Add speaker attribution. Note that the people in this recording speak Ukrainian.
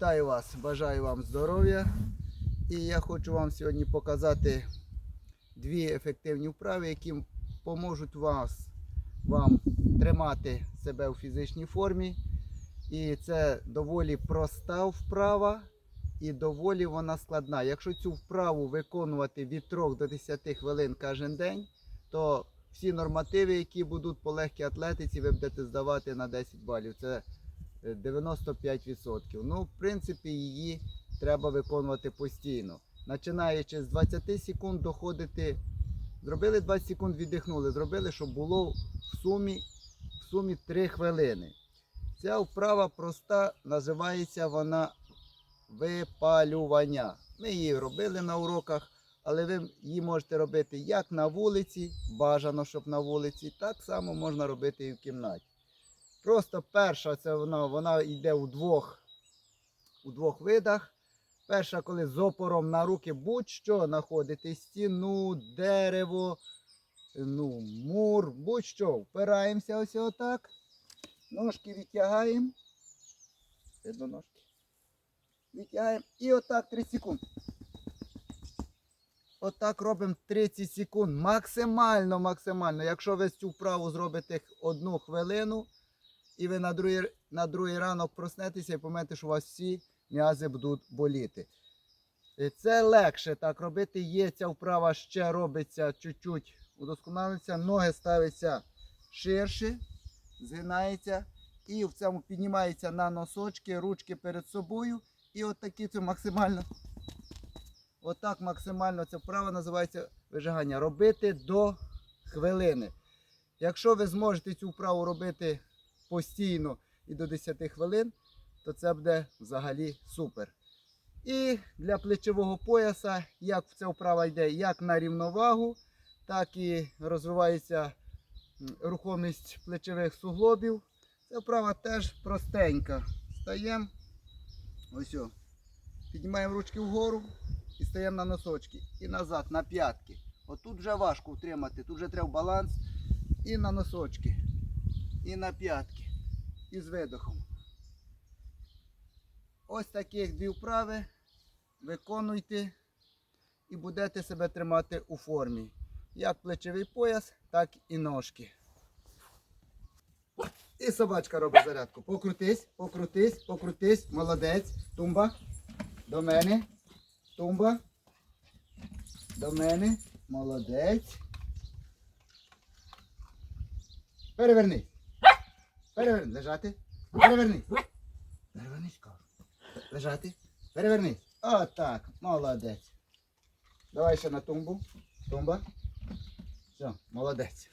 Speaker 1: Вітаю вас, бажаю вам здоров'я. І я хочу вам сьогодні показати дві ефективні вправи, які поможуть вас, вам тримати себе у фізичній формі. І це доволі проста вправа і доволі вона складна. Якщо цю вправу виконувати від 3 до 10 хвилин кожен день, то всі нормативи, які будуть по легкій атлетиці, ви будете здавати на 10 балів. Це 95%. Ну, в принципі, її треба виконувати постійно. Починаючи з 20 секунд, доходити. Зробили 20 секунд, віддихнули. Зробили, щоб було в сумі, в сумі 3 хвилини. Ця вправа проста, називається вона випалювання. Ми її робили на уроках, але ви її можете робити як на вулиці, бажано, щоб на вулиці, так само можна робити і в кімнаті. Просто перша це вона, вона йде у двох, у двох видах. Перша, коли з опором на руки будь-що знаходите, стіну, дерево, ну, мур, будь-що. Впираємося ось отак. Ножки відтягаємо. Видно ножки. Відтягаємо. І отак 30 секунд. Отак робимо 30 секунд. Максимально, максимально. Якщо ви цю вправу зробите одну хвилину, і ви на другий, на другий ранок проснетеся і помните, що у вас всі м'язи будуть боліти. Е, Це легше так робити. Є ця вправа ще робиться чуть-чуть удосконалюється. Ноги ставляться ширше, згинається. І в цьому піднімається на носочки, ручки перед собою. І от такі це максимально. Отак максимально ця вправа називається вижигання. Робити до хвилини. Якщо ви зможете цю вправу робити постійно і до 10 хвилин, то це буде взагалі супер. І для плечового пояса, як ця вправа йде, як на рівновагу, так і розвивається рухомість плечових суглобів. Ця вправа теж простенька. Стаємо, ось о, піднімаємо ручки вгору і стаємо на носочки. І назад, на п'ятки. Отут вже важко утримати, тут вже треба баланс. І на носочки, і на п'ятки. І з видохом. Ось таких дві вправи виконуйте і будете себе тримати у формі. Як плечовий пояс, так і ножки. І собачка робить зарядку. Покрутись, покрутись, покрутись. Молодець. Тумба. До мене. Тумба. До мене. Молодець. Перевернись. Перевернись. Лежати. Перевернись. Перевернись, кажу. Лежати. Перевернись. Отак. Молодець. Давай ще на тумбу. Тумба. Все, молодець.